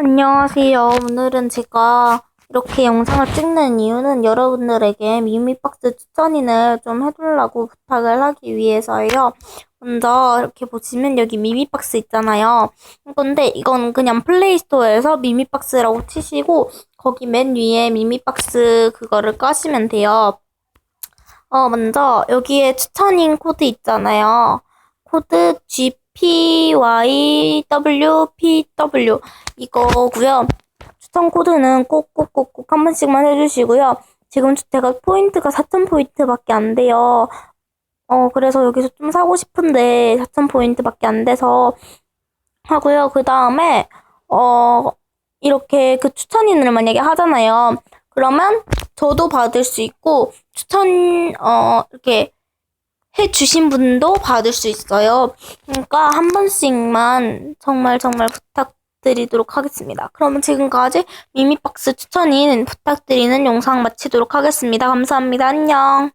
안녕하세요. 오늘은 제가 이렇게 영상을 찍는 이유는 여러분들에게 미미박스 추천인을 좀 해달라고 부탁을 하기 위해서예요. 먼저 이렇게 보시면 여기 미미박스 있잖아요. 근데 이건 그냥 플레이스토어에서 미미박스라고 치시고 거기 맨 위에 미미박스 그거를 까시면 돼요. 어, 먼저 여기에 추천인 코드 있잖아요. 코드 GPYWPW 이거고요. 추천 코드는 꼭꼭꼭꼭 한 번씩만 해주시고요. 지금 제가 포인트가 4,000포인트밖에 안 돼요. 어, 그래서 여기서 좀 사고 싶은데 4,000포인트밖에 안 돼서 하고요. 그 다음에, 어, 이렇게 그 추천인을 만약에 하잖아요. 그러면 저도 받을 수 있고, 추천, 어, 이렇게 해주신 분도 받을 수 있어요. 그러니까 한 번씩만 정말 정말 부탁드리도록 하겠습니다. 그러면 지금까지 미미박스 추천인 부탁드리는 영상 마치도록 하겠습니다. 감사합니다. 안녕.